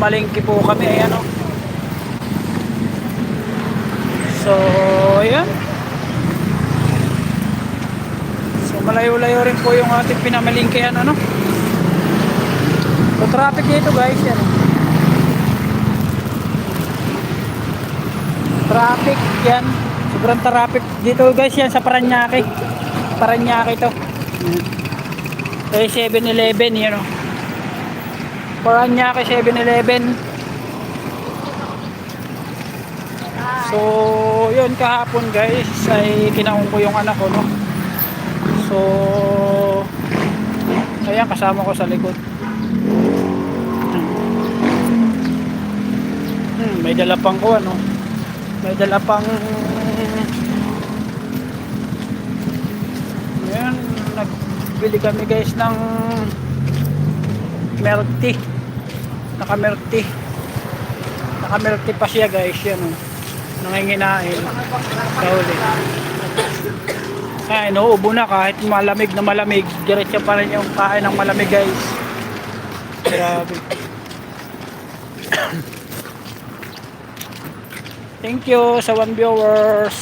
malingki po kami. Ayan o. So, ayan. So, malayo-layo rin po yung ating pinamalingkihan. Ano? So, traffic dito guys. Yan. Traffic yan. Sobrang traffic dito guys yan sa Paranaque. Paranaque to. Eh 7-Eleven yun o. Paranaque 7-Eleven. So, yun kahapon guys ay kinaong ko yung anak ko no. So, ayan kasama ko sa likod. Hmm, may dala pang ko ano. May dala pang Ayan, nagbili kami guys ng milk tea. Naka milk tea. Naka milk tea pa siya guys, yan oh. Nanginginain. Kauli. Ay, nauubo na kahit malamig na malamig. Diretso pa rin yung kain ng malamig guys. Grabe. Thank you sa one viewers.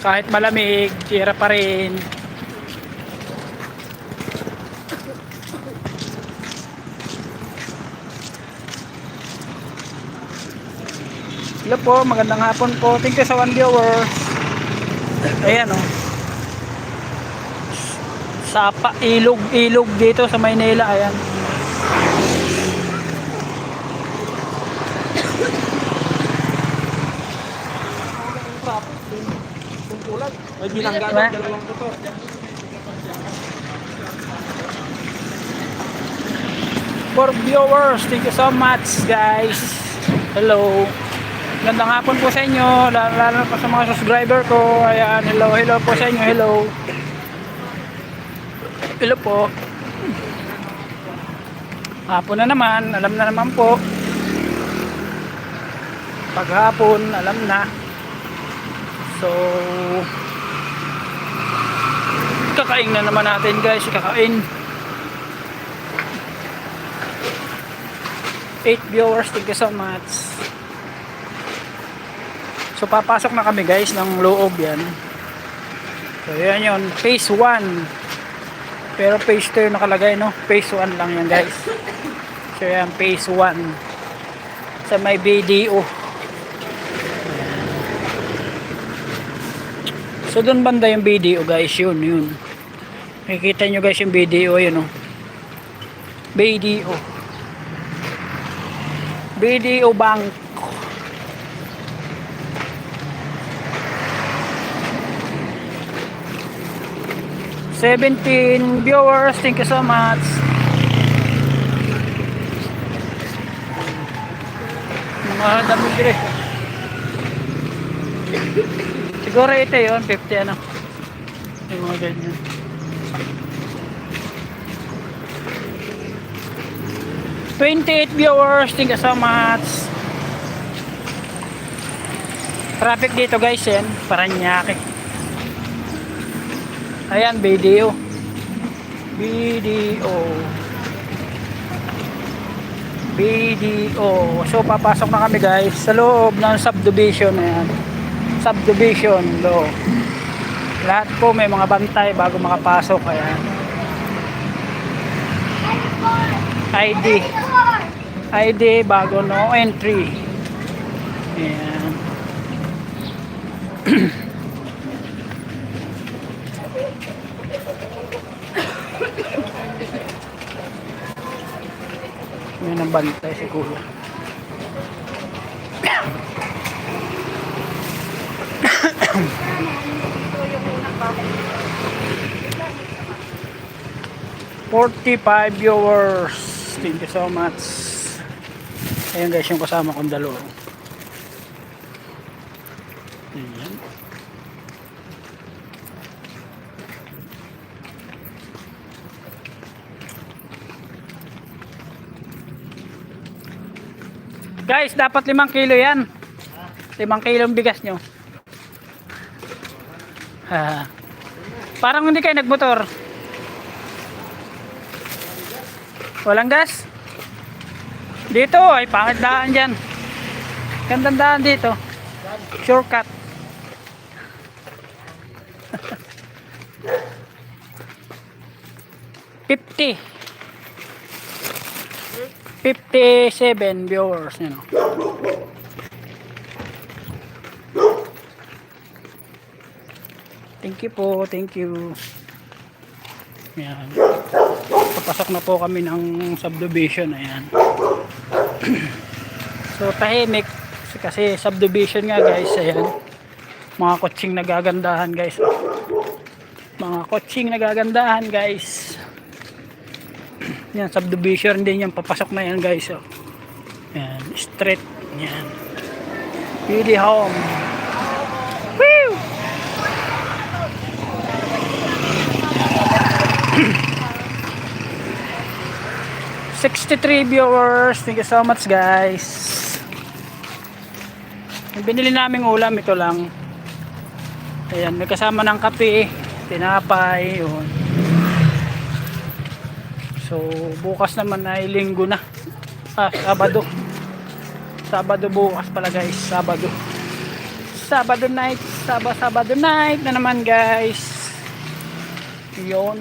Kahit malamig, tira pa rin. Hello po, magandang hapon po. Thank you sa one viewers. Ayan o. Oh. Sapa, ilog, ilog dito sa Maynila. Ayan. May binangga Diba? dalawang. For viewers, thank you so much guys. Hello. Gandang hapon po sa inyo, lalo, lalo po sa mga subscriber ko. Ayan, hello, hello po sa inyo, hello. Hello po. Hapon na naman, alam na naman po. Paghapon, alam na. So, kakain na naman natin guys, kakain. 8 viewers, thank you so much. So papasok na kami guys ng loob yan. So yan yun, phase 1. Pero phase 2 yung nakalagay no, phase 1 lang yan guys. So yan, phase 1. Sa may BDO. So doon banda yung BDO guys, yun, yun. Makikita nyo guys yung BDO, yun oh. BDO. BDO Bank. Seventeen viewers, thank you so much. Mga dami dire. Siguro ito yun, 50 ano. Yung mga ganyan. Twenty-eight viewers, thank you so much. Traffic dito guys yan, Paranaque. Ayan, BDO. BDO. BDO. So, papasok na kami guys sa loob ng subdivision na yan. Subdivision law. Lahat po may mga bantay bago makapasok. Ayan. ID. ID bago no entry. Ayan. bantay si Kuya. Forty-five viewers. Thank you so much. Ayan guys yung kasama kong dalawa. Guys, dapat limang kilo yan. Limang kilo ang bigas nyo. Ha. Parang hindi kayo nagmotor. Walang gas? Dito, ay pangit daan dyan. Gandang daan dito. Shortcut. Fifty. Fifty-seven viewers, you know. Thank you po, thank you. Yan. Papasok na po kami ng subdivision, ayan. so tahimik kasi subdivision nga guys, ayan. Mga kotsing nagagandahan guys. Mga kotsing nagagandahan guys. Yan, subdivision din yan, papasok na yan guys. Oh. Yan, straight. Yan. Beauty home. Woo! Sixty-three viewers. Thank you so much, guys. Yung binili naming ulam, ito lang. Ayan, may kasama ng kape, tinapay, yun. So, bukas naman ay linggo na. Ah, Sabado. Sabado bukas pala guys, Sabado. Sabado night, Saba, Sabado night na naman guys. Yun.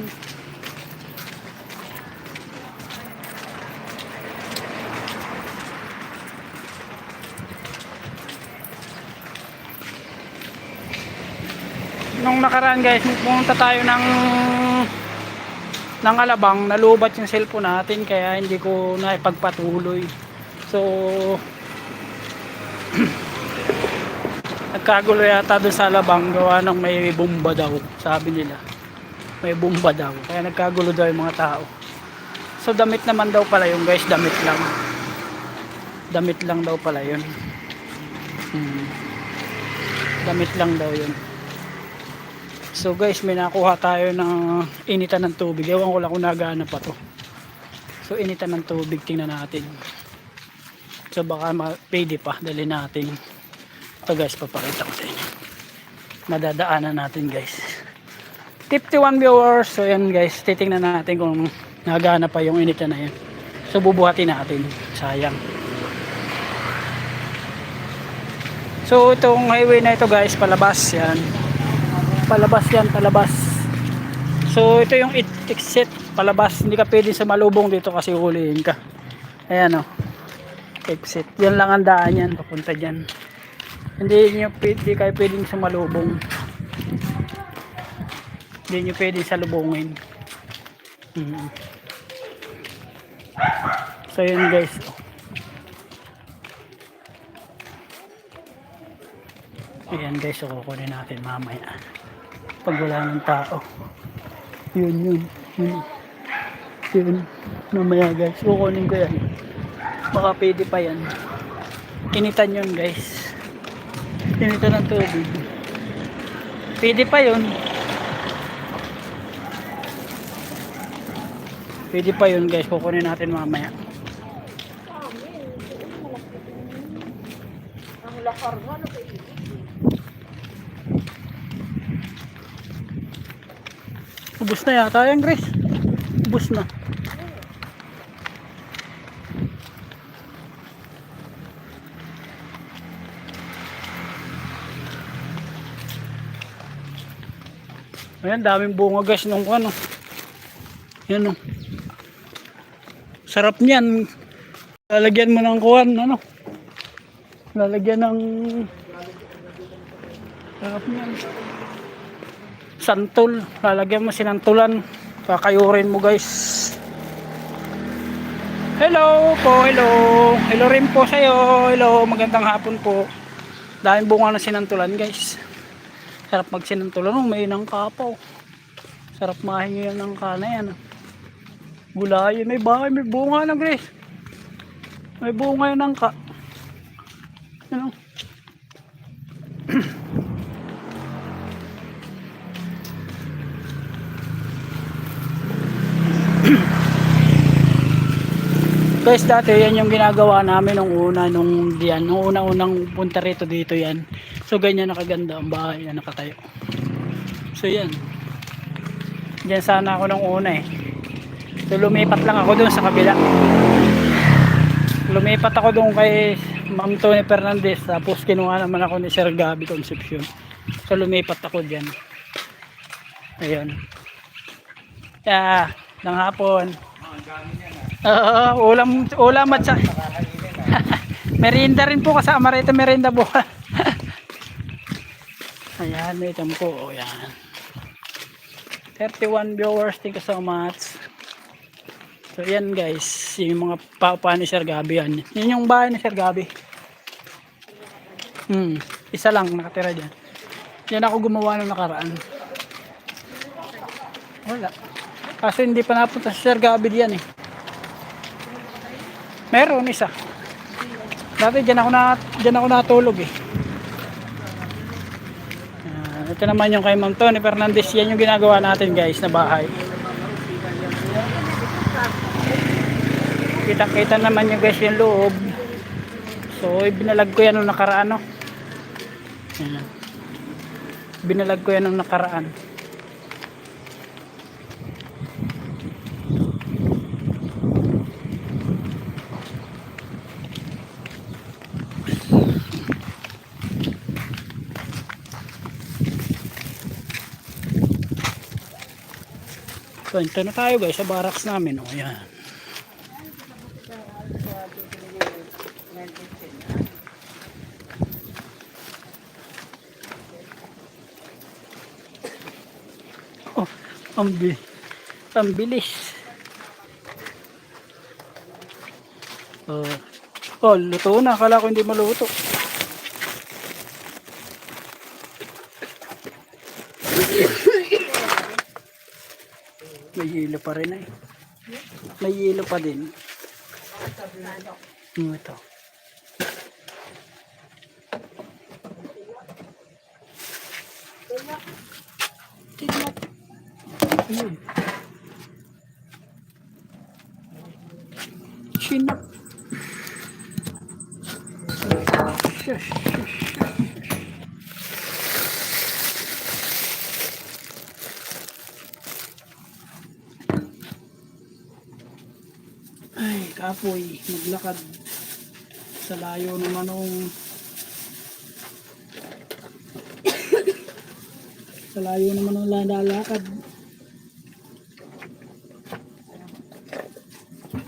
Nung nakaraan guys, pumunta tayo ng ng alabang, nalubat yung cellphone natin kaya hindi ko naipagpatuloy. So, nagkagulo yata doon sa alabang gawa ng may bomba daw, sabi nila. May bomba daw, kaya nagkagulo daw yung mga tao. So, damit naman daw pala yung guys, damit lang. Damit lang daw pala yun. Hmm. Damit lang daw yun. So guys, may nakuha tayo ng initan ng tubig. Ewan ko lang kung nagana pa to. So initan ng tubig, tingnan natin. So baka pwede pa, dali natin. Ito guys, papakita ko sa inyo. Madadaanan natin guys. 51 viewers. So yan guys, titingnan natin kung nagana pa yung initan na yun. So bubuhatin natin. Sayang. So itong highway na ito guys, palabas yan palabas yan palabas. So ito yung it- exit palabas. Hindi ka pwede sa malubong dito kasi huliin ka. Ayan o exit yan lang ang daan yan papunta dyan. Hindi nyo pwede kayo pwedeng sa malubong hindi nyo pwede sa lubungin Mhm. so yun guys. Ayan guys. So kukunin natin mamaya pag wala ng tao. Yun yun yun. Yun. Mamaya guys kukunin ko yan. Baka pwede pa yan. Initan yun guys. Initan ng tubig. Pwede pa yun. Pwede pa yun guys. Kukunin natin mamaya Ang lakar nga, ano pwede? Ubus na yata yan Grace ubus na Ayan, daming bunga guys nung ano. Yan o. Sarap niyan. Lalagyan mo ng kuwan, ano. Lalagyan ng... Sarap niyan. Santol. Lalagyan mo sinantulan. Kakayurin mo guys. Hello po, hello. Hello rin po sa'yo. Hello, magandang hapon po. Daming bunga ng sinantulan guys. Sarap magsinantulan. Oh, may inang kapaw. Sarap mahingi yan ng kana yan. Gulayin. May bahay, may bunga na Grace. May bunga yun ng ka. Ano? Guys, dati yan yung ginagawa namin nung una nung diyan, nung una-unang punta rito dito yan. So ganyan nakaganda ang bahay na nakatayo. So yan. Diyan sana ako nung una eh. So lumipat lang ako doon sa kabila. lumipat ako doon kay Ma'am Tony Fernandez tapos kinuha naman ako ni Sir Gabi Concepcion so lumipat ako dyan ayun yeah, ng hapon Oo, ulam ulam at sa merienda rin po kasama rito merienda po ayan may po oh, yan 31 viewers thank you so much So yan guys, yung mga papa ni Sir Gabi yan. Yan yung bahay ni Sir Gabi. Hmm, isa lang nakatira dyan. Yan ako gumawa ng nakaraan. Wala. Kasi hindi pa napunta si Sir Gabi diyan eh. Meron isa. Dati dyan ako, na, dyan ako natulog eh. Ah, ito naman yung kay Ma'am Tony Fernandez. Yan yung ginagawa natin guys na bahay. Kita-kita naman yung guys yung loob. So, binalag ko yan nung nakaraan, no? Binalag ko yan nung nakaraan. So, ito na tayo guys sa barracks namin. O, yan. Oh, ang, bi ang bilis. Oh, oh, luto na. Akala ko hindi maluto. May hilo pa rin eh. May hilo pa din. Hmm, ito. Tingnan. Ayun. Ay, kapoy, maglakad sa layo naman nung sa layo naman ng lalakad.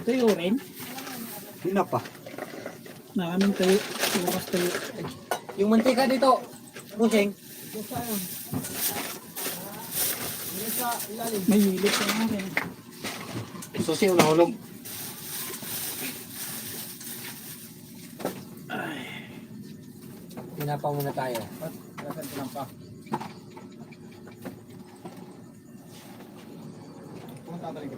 Tuyo rin. Hina pa. Maraming tuyo. Bukas tuyo. Yung mantika dito, busing. May hilit pa natin. Susi, nahulog. Hinapa muna tayo. Nasaan lang pa? Pumunta ka rin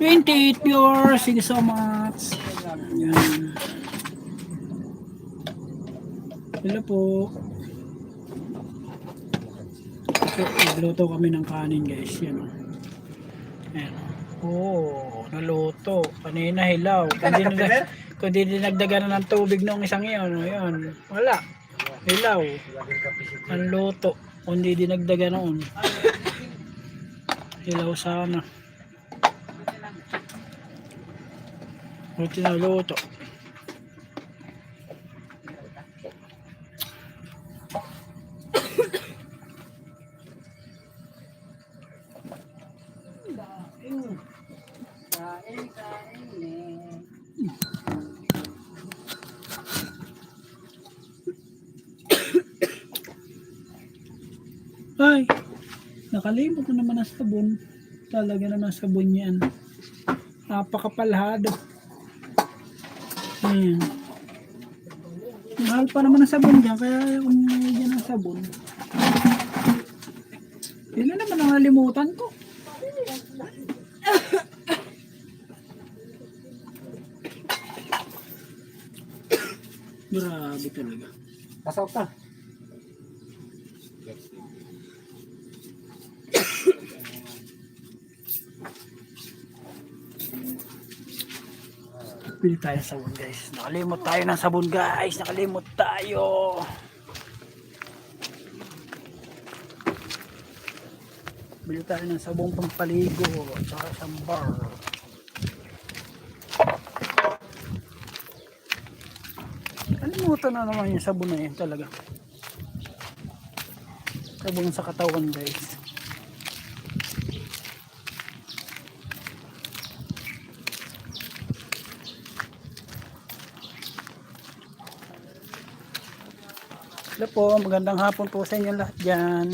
28 viewers. Thank you so much. Hello po. So, nagluto kami ng kanin guys. Yan o. Yan. Oh, naluto. Kanina hilaw. Kundi, na, kundi dinagdagan na ng tubig nung isang iyon. O, Yan. Wala. Hilaw. Ang luto. Kundi dinagdagan noon. Hilaw sana. Buti na luto. Nakalimot na naman ang sabon. Talaga naman sabon yan. Napakapalhado. Ayan. Mahal pa naman ang sabon dyan, kaya kung dyan ang sabon. Na naman ang nalimutan ko. Grabe talaga. Pasok ta. Bili tayo ng sabon guys. Nakalimot tayo ng sabon guys. Nakalimot tayo. Bili tayo ng sabon pampaligo. Tsaka isang bar. Kalimutan na naman yung sabon na yun talaga. Sabon sa katawan guys. Hello po, magandang hapon po sa inyo lahat dyan.